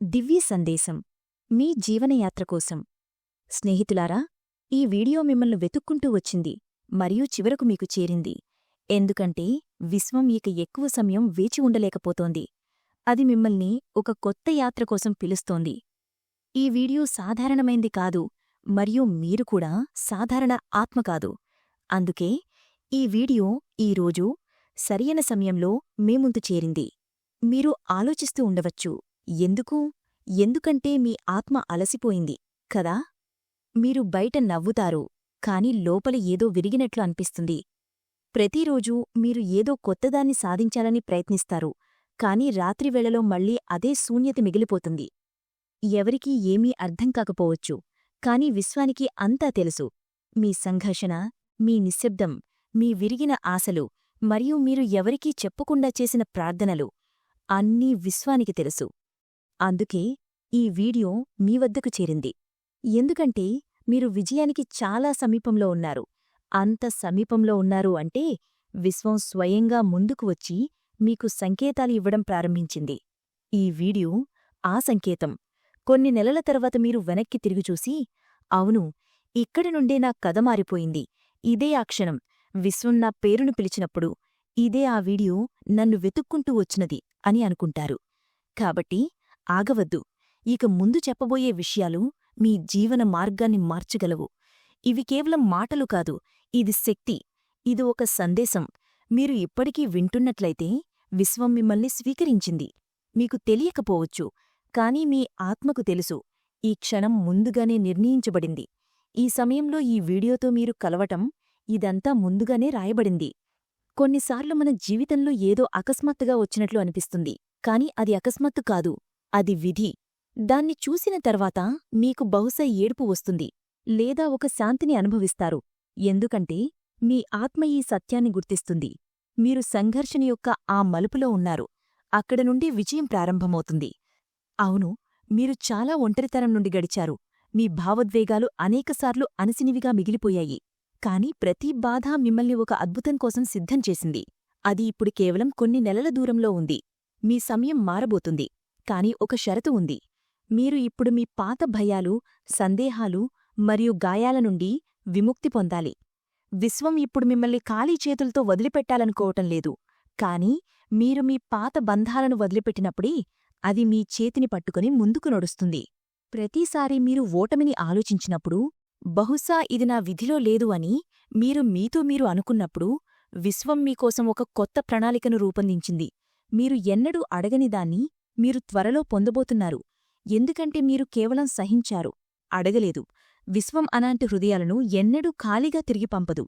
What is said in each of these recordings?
దివ్య సందేశం. మీ జీవనయాత్ర కోసం. స్నేహితులారా ఈ వీడియో మిమ్మల్ని వెతుక్కుంటూ వచ్చింది మరియు చివరకు మీకు చేరింది. ఎందుకంటే విశ్వం ఇక ఎక్కువ సమయం వేచి ఉండలేకపోతోంది. అది మిమ్మల్ని ఒక కొత్త యాత్ర కోసం పిలుస్తోంది. ఈ వీడియో సాధారణమైంది కాదు మరియు మీరు కూడా సాధారణ ఆత్మ కాదు. అందుకే ఈ వీడియో ఈరోజు సరియైన సమయంలో మేముందు చేరింది. మీరు ఆలోచిస్తూ ఉండవచ్చు. ఎందుకు? ఎందుకంటే మీ ఆత్మ అలసిపోయింది కదా? మీరు బయట నవ్వుతారు కాని లోపల ఏదో విరిగినట్లు అనిపిస్తుంది. ప్రతిరోజూ మీరు ఏదో కొత్తదాన్ని సాధించాలని ప్రయత్నిస్తారు కాని రాత్రివేళలో మళ్ళీ అదే శూన్యత మిగిలిపోతుంది. ఎవరికీ ఏమీ అర్థం కాకపోవచ్చు కాని విశ్వానికి అంతా తెలుసు. మీ సంఘర్షణ మీ నిశ్శబ్దం మీ విరిగిన ఆశలు మరియు మీరు ఎవరికీ చెప్పకుండా చేసిన ప్రార్థనలు అన్నీ విశ్వానికి తెలుసు. అందుకే ఈ వీడియో మీ వద్దకు చేరింది. ఎందుకంటే మీరు విజయానికి చాలా సమీపంలో ఉన్నారు. అంత సమీపంలో ఉన్నారు అంటే విశ్వం స్వయంగా ముందుకు వచ్చి మీకు సంకేతాలు ఇవ్వడం ప్రారంభించింది. ఈ వీడియో ఆ సంకేతం. కొన్ని నెలల తర్వాత మీరు వెనక్కి తిరిగి చూసి అవును ఇక్కడి నుండే నా కథ మారిపోయింది. ఇదే ఆ క్షణం. విశ్వం నా పేరును పిలిచినప్పుడు ఇదే ఆ వీడియో నన్ను వెతుక్కుంటూ వచ్చినది అని అనుకుంటారు. కాబట్టి ఆగవద్దు. ఇక ముందు చెప్పబోయే విషయాలు మీ జీవన మార్గాన్ని మార్చగలవు. ఇవి కేవలం మాటలు కాదు ఇది శక్తి ఇది ఒక సందేశం. మీరు ఇప్పటికీ వింటున్నట్లయితే విశ్వం మిమ్మల్ని స్వీకరించింది. మీకు తెలియకపోవచ్చు కాని మీ ఆత్మకు తెలుసు. ఈ క్షణం ముందుగానే నిర్ణయించబడింది. ఈ సమయంలో ఈ వీడియోతో మీరు కలవటం ఇదంతా ముందుగానే రాయబడింది. కొన్నిసార్లు మన జీవితంలో ఏదో అకస్మాత్తుగా వచ్చినట్లు అనిపిస్తుంది కాని అది అకస్మాత్తు కాదు. అది విధి. దాన్ని చూసిన తర్వాత మీకు బహుశా ఏడుపు వస్తుంది లేదా ఒక శాంతిని అనుభవిస్తారు. ఎందుకంటే మీ ఆత్మ ఈ సత్యాన్ని గుర్తిస్తుంది. మీరు సంఘర్షణ యొక్క ఆ మలుపులో ఉన్నారు. అక్కడ నుండి విజయం ప్రారంభమవుతుంది. అవును మీరు చాలా ఒంటరితనం నుండి గడిచారు. మీ భావోద్వేగాలు అనేకసార్లు అనసినివిగా మిగిలిపోయాయి. కాని ప్రతి బాధ మిమ్మల్ని ఒక అద్భుతం కోసం సిద్ధం చేసింది. అది ఇప్పుడు కేవలం కొన్ని నెలల దూరంలో ఉంది. మీ సమయం మారబోతుంది. కాని ఒక షరతు ఉంది. మీరు ఇప్పుడు మీ పాత భయాలు సందేహాలు మరియు గాయాల నుండి విముక్తి పొందాలి. విశ్వం ఇప్పుడు మిమ్మల్ని ఖాళీ చేతులతో వదిలిపెట్టాలనుకోవటం లేదు. కాని మీరు మీ పాత బంధాలను వదిలిపెట్టినప్పుడే అది మీ చేతిని పట్టుకుని ముందుకు నడుస్తుంది. ప్రతిసారి మీరు ఓటమిని ఆలోచించినప్పుడు బహుశా ఇది నా విధిలో లేదు అని మీరు మీతో మీరు అనుకున్నప్పుడు విశ్వం మీకోసం ఒక కొత్త ప్రణాళికను రూపొందించింది. మీరు ఎన్నడూ అడగని దాన్ని మీరు త్వరలో పొందబోతున్నారు. ఎందుకంటే మీరు కేవలం సహించారు. అడగలేదు. విశ్వం అలాంటి హృదయాలను ఎన్నడూ ఖాళీగా తిరిగి పంపదు.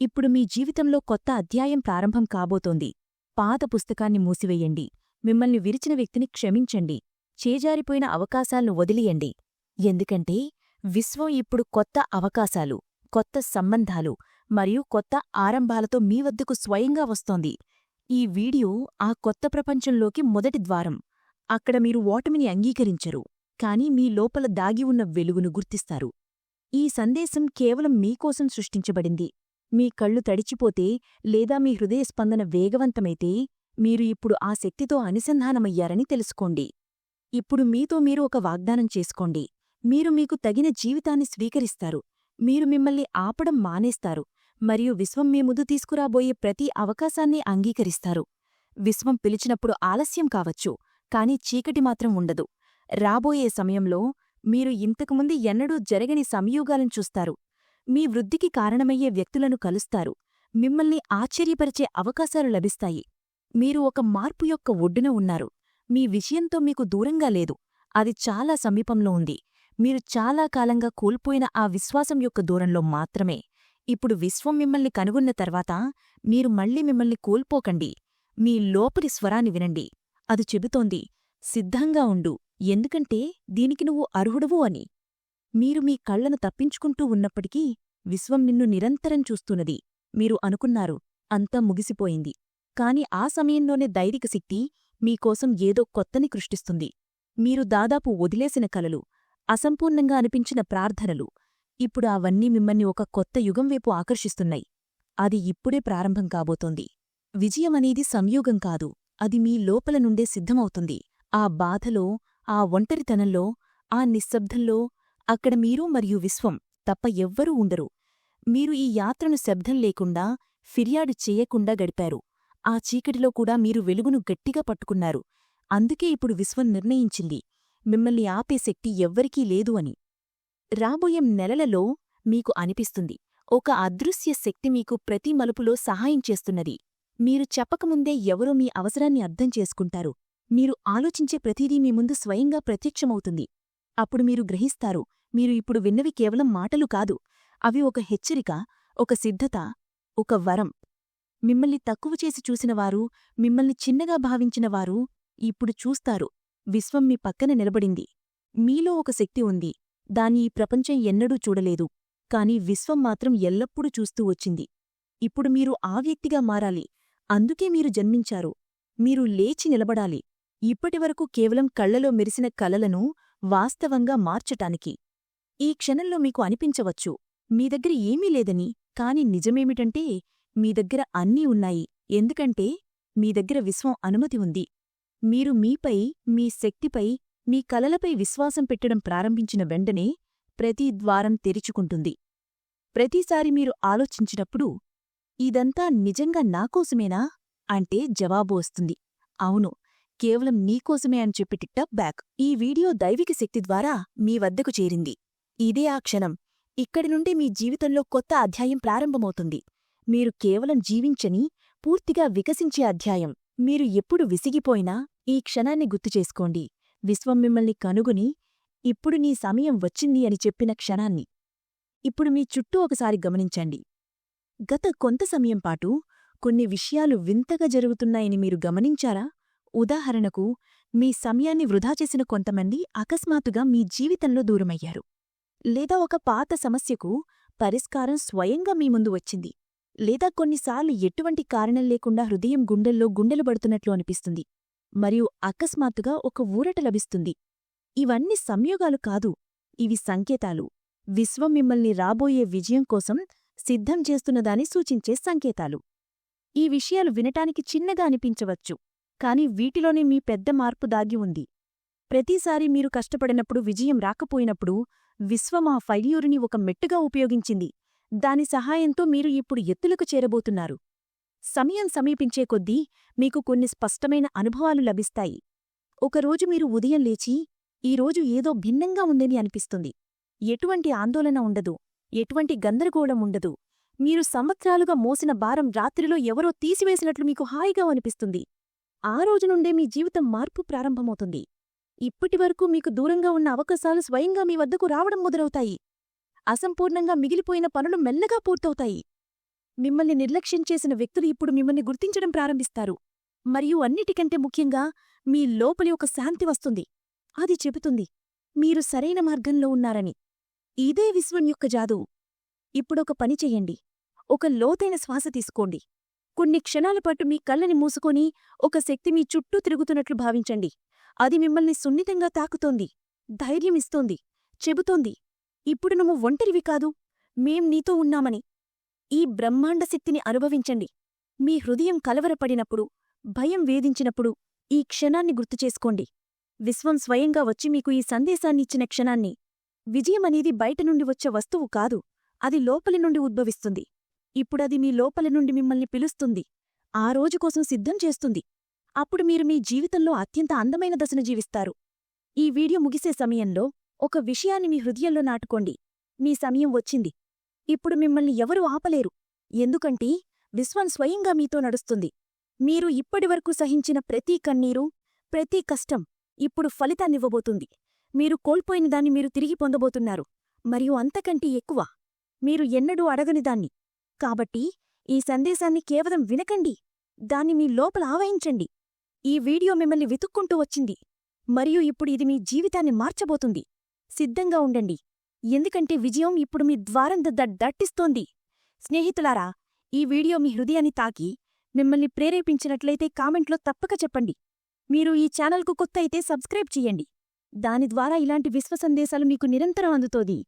ఇప్పుడు మీ జీవితంలో కొత్త అధ్యాయం ప్రారంభం కాబోతోంది. పాత పుస్తకాన్ని మూసివెయ్యండి మిమ్మల్ని విరిచిన వ్యక్తిని క్షమించండి. చేజారిపోయిన అవకాశాలను వదిలియండి. ఎందుకంటే విశ్వం ఇప్పుడు కొత్త అవకాశాలు కొత్త సంబంధాలు మరియు కొత్త ఆరంభాలతో మీ వద్దకు స్వయంగా వస్తోంది. ఈ వీడియో ఆ కొత్త ప్రపంచంలోకి మొదటి ద్వారం. అక్కడ మీరు ఓటమిని అంగీకరించరు కాని మీ లోపల దాగి ఉన్న వెలుగును గుర్తిస్తారు. ఈ సందేశం కేవలం మీకోసం సృష్టించబడింది. మీ కళ్ళు తడిచిపోతే లేదా మీ హృదయ స్పందన వేగవంతమైతే మీరు ఇప్పుడు ఆ శక్తితో అనుసంధానమయ్యారని తెలుసుకోండి. ఇప్పుడు మీతో మీరు ఒక వాగ్దానం చేసుకోండి. మీరు మీకు తగిన జీవితాన్ని స్వీకరిస్తారు. మీరు మిమ్మల్ని ఆపడం మానేస్తారు. మరియు విశ్వం మీ ముందు తీసుకురాబోయే ప్రతి అవకాశాన్ని అంగీకరిస్తారు. విశ్వం పిలిచినప్పుడు ఆలస్యం కావచ్చు. కాని చీకటి మాత్రం ఉండదు. రాబోయే సమయంలో మీరు ఇంతకుముందు ఎన్నడూ జరగని సంయోగాలను చూస్తారు. మీ వృద్ధికి కారణమయ్యే వ్యక్తులను కలుస్తారు. మిమ్మల్ని ఆశ్చర్యపరిచే అవకాశాలు లభిస్తాయి. మీరు ఒక మార్పు యొక్క ఒడ్డున ఉన్నారు. మీ విషయంతో మీకు దూరంగా లేదు. అది చాలా సమీపంలో ఉంది. మీరు చాలా కాలంగా కోల్పోయిన ఆ విశ్వాసం యొక్క దూరంలో మాత్రమే. ఇప్పుడు విశ్వం మిమ్మల్ని కనుగొన్న తర్వాత మీరు మళ్ళీ మిమ్మల్ని కోల్పోకండి. మీ లోపలి స్వరాన్ని వినండి. అది చెబుతోంది సిద్ధంగా ఉండు ఎందుకంటే దీనికి నువ్వు అర్హుడవు అని. మీరు మీ కళ్ళను తప్పించుకుంటూ ఉన్నప్పటికీ విశ్వం నిన్ను నిరంతరం చూస్తున్నది మీరు అనుకున్నారు అంతా ముగిసిపోయింది. కాని ఆ సమయంలోనే దైరిక శక్తి మీకోసం ఏదో కొత్తని కృష్టిస్తుంది మీరు దాదాపు వదిలేసిన కలలు అసంపూర్ణంగా అనిపించిన ప్రార్థనలు ఇప్పుడు అవన్నీ మిమ్మల్ని ఒక కొత్త యుగం వైపు ఆకర్షిస్తున్నాయి. అది ఇప్పుడే ప్రారంభం కాబోతోంది. విజయమనేది సంయోగం కాదు అది మీ లోపల నుండే సిద్ధమవుతుంది. ఆ బాధలో ఆ ఒంటరితనంలో ఆ నిశ్శబ్దంలో అక్కడ మీరు మరియు విశ్వం తప్ప ఎవ్వరూ ఉండరు. మీరు ఈ యాత్రను శబ్దం లేకుండా ఫిర్యాదు చేయకుండా గడిపారు. ఆ చీకటిలో కూడా మీరు వెలుగును గట్టిగా పట్టుకున్నారు. అందుకే ఇప్పుడు విశ్వం నిర్ణయించింది. మిమ్మల్ని ఆపే శక్తి ఎవ్వరికీ లేదు అని. రాబోయే నెలలలో మీకు అనిపిస్తుంది. ఒక అదృశ్య శక్తి మీకు ప్రతి మలుపులో సహాయం చేస్తున్నది. మీరు చెప్పకముందే ఎవరో మీ అవసరాన్ని అర్థం చేసుకుంటారు. మీరు ఆలోచించే ప్రతిదీ మీ ముందు స్వయంగా ప్రత్యక్షమవుతుంది. అప్పుడు మీరు గ్రహిస్తారు మీరు ఇప్పుడు విన్నవి కేవలం మాటలు కాదు. అవి ఒక హెచ్చరిక ఒక సిద్ధత ఒక వరం. మిమ్మల్ని తక్కువ చేసి చూసినవారు మిమ్మల్ని చిన్నగా భావించినవారు ఇప్పుడు చూస్తారు. విశ్వం మీ పక్కన నిలబడింది. మీలో ఒక శక్తి ఉంది. దాన్ని ఈ ప్రపంచం ఎన్నడూ చూడలేదు. కాని విశ్వం మాత్రం ఎల్లప్పుడూ చూస్తూ వచ్చింది. ఇప్పుడు మీరు ఆ వ్యక్తిగా మారాలి. అందుకే మీరు జన్మించారు. మీరు లేచి నిలబడాలి. ఇప్పటివరకు కేవలం కళ్ళలో మెరిసిన కలలను వాస్తవంగా మార్చటానికి. ఈ క్షణంలో మీకు అనిపించవచ్చు. మీ దగ్గర ఏమీ లేదని కాని నిజమేమిటంటే మీ దగ్గర అన్నీ ఉన్నాయి. ఎందుకంటే మీ దగ్గర విశ్వం అనుమతి ఉంది. మీరు మీపై మీ శక్తిపై మీ కలలపై విశ్వాసం పెట్టడం ప్రారంభించిన వెంటనే ప్రతి ద్వారం తెరుచుకుంటుంది. ప్రతిసారి మీరు ఆలోచించినప్పుడు ఇదంతా నిజంగా నాకోసమేనా అంటే జవాబు వస్తుంది. అవును కేవలం నీకోసమే అని చెప్పి టిక్టాక్ బ్యాక్. ఈ వీడియో దైవిక శక్తి ద్వారా మీ వద్దకు చేరింది. ఇదే ఆ క్షణం. ఇక్కడి నుండి మీ జీవితంలో కొత్త అధ్యాయం ప్రారంభమవుతుంది. మీరు కేవలం జీవించని పూర్తిగా వికసించే అధ్యాయం. మీరు ఎప్పుడు విసిగిపోయినా ఈ క్షణాన్ని గుర్తుచేసుకోండి విశ్వం మిమ్మల్ని కనుగొని ఇప్పుడు నీ సమయం వచ్చింది అని చెప్పిన క్షణాన్ని. ఇప్పుడు మీ చుట్టూ ఒకసారి గమనించండి. గత కొంత సమయం పాటు కొన్ని విషయాలు వింతగా జరుగుతున్నాయని మీరు గమనించారా? ఉదాహరణకు మీ సమయాన్ని వృధా చేసిన కొంతమంది అకస్మాత్తుగా మీ జీవితంలో దూరమయ్యారు. లేదా ఒక పాత సమస్యకు పరిష్కారం స్వయంగా మీ ముందు వచ్చింది. లేదా కొన్నిసార్లు ఎటువంటి కారణం లేకుండా హృదయం గుండెల్లో గుండెలు పడుతున్నట్లు అనిపిస్తుంది. మరియు అకస్మాత్తుగా ఒక ఊరట లభిస్తుంది. ఇవన్నీ సంయోగాలు కాదు. ఇవి సంకేతాలు. విశ్వం మిమ్మల్ని రాబోయే విజయం కోసం సిద్ధం చేస్తున్నదాని సూచించే సంకేతాలు. ఈ విషయాలు వినటానికి చిన్నగా అనిపించవచ్చు కాని వీటిలోనే మీ పెద్ద మార్పు దాగి ఉంది. ప్రతిసారి మీరు కష్టపడినప్పుడు విజయం రాకపోయినప్పుడు విశ్వం ఆ ఫైల్యూరుని ఒక మెట్టుగా ఉపయోగించింది. దాని సహాయంతో మీరు ఇప్పుడు ఎత్తులకు చేరబోతున్నారు. సమయం సమీపించే కొద్దీ మీకు కొన్ని స్పష్టమైన అనుభవాలు లభిస్తాయి. ఒకరోజు మీరు ఉదయం లేచి ఈరోజు ఏదో భిన్నంగా ఉందని అనిపిస్తుంది. ఎటువంటి ఆందోళన ఉండదు. ఎటువంటి గందరగోళం ఉండదు. మీరు సంవత్సరాలుగా మోసిన భారం రాత్రిలో ఎవరో తీసివేసినట్లు మీకు హాయిగా అనిపిస్తుంది. ఆ రోజు నుండే మీ జీవితం మార్పు ప్రారంభమవుతుంది. ఇప్పటివరకు మీకు దూరంగా ఉన్న అవకాశాలు స్వయంగా మీ వద్దకు రావడం మొదలవుతాయి. అసంపూర్ణంగా మిగిలిపోయిన పనులు మెల్లగా పూర్తవుతాయి. మిమ్మల్ని నిర్లక్ష్యం చేసిన వ్యక్తులు ఇప్పుడు మిమ్మల్ని గుర్తించడం ప్రారంభిస్తారు. మరియు అన్నిటికంటే ముఖ్యంగా మీ లోపలి ఒక శాంతి వస్తుంది. అది చెబుతుంది మీరు సరైన మార్గంలో ఉన్నారని. ఇదే విశ్వం యొక్క జాదు. ఇప్పుడొక పని చెయ్యండి. ఒక లోతైన శ్వాస తీసుకోండి. కొన్ని క్షణాల పాటు మీ కళ్ళని మూసుకొని ఒక శక్తి మీ చుట్టూ తిరుగుతున్నట్లు భావించండి. అది మిమ్మల్ని సున్నితంగా తాకుతోంది ధైర్యమిస్తోంది చెబుతోంది. ఇప్పుడు నువ్వు ఒంటరివి కాదు మేం నీతో ఉన్నామని. ఈ బ్రహ్మాండ శక్తిని అనుభవించండి. మీ హృదయం కలవరపడినప్పుడు భయం వేధించినప్పుడు ఈ క్షణాన్ని గుర్తుచేసుకోండి. విశ్వం స్వయంగా వచ్చి మీకు ఈ సందేశాన్నిచ్చిన క్షణాన్ని విజయమనేది బయట నుండి వచ్చే వస్తువు కాదు అది లోపలి నుండి ఉద్భవిస్తుంది. ఇప్పుడది మీ లోపలి నుండి మిమ్మల్ని పిలుస్తుంది. ఆ రోజు కోసం సిద్ధం చేస్తుంది. అప్పుడు మీరు మీ జీవితంలో అత్యంత అందమైన దశను జీవిస్తారు. ఈ వీడియో ముగిసే సమయంలో ఒక విషయాన్ని మీ హృదయంలో నాటుకోండి. మీ సమయం వచ్చింది. ఇప్పుడు మిమ్మల్ని ఎవరూ ఆపలేరు. ఎందుకంటే విశ్వం స్వయంగా మీతో నడుస్తుంది. మీరు ఇప్పటివరకు సహించిన ప్రతి కన్నీరు ప్రతి కష్టం ఇప్పుడు ఫలితాన్నివ్వబోతుంది మీరు కోల్పోయిన దాన్ని మీరు తిరిగి పొందబోతున్నారు. మరియు అంతకంటే ఎక్కువ మీరు ఎన్నడూ అడగని దాన్ని. కాబట్టి ఈ సందేశాన్ని కేవలం వినకండి. దాన్ని మీ లోపల ఆవహించండి. ఈ వీడియో మిమ్మల్ని వెతుక్కుంటూ వచ్చింది. మరియు ఇప్పుడు ఇది మీ జీవితాన్ని మార్చబోతుంది. సిద్ధంగా ఉండండి. ఎందుకంటే విజయం ఇప్పుడు మీ ద్వారం దట్టిస్తోంది స్నేహితులారా ఈ వీడియో మీ హృదయాన్ని తాకి మిమ్మల్ని ప్రేరేపించినట్లయితే కామెంట్లో తప్పక చెప్పండి. మీరు ఈ ఛానల్కు కొత్త అయితే సబ్స్క్రైబ్ చెయ్యండి దాని ద్వారా ఇలాంటి విశ్వ సందేశాలు మీకు నిరంతరం అందుతోది.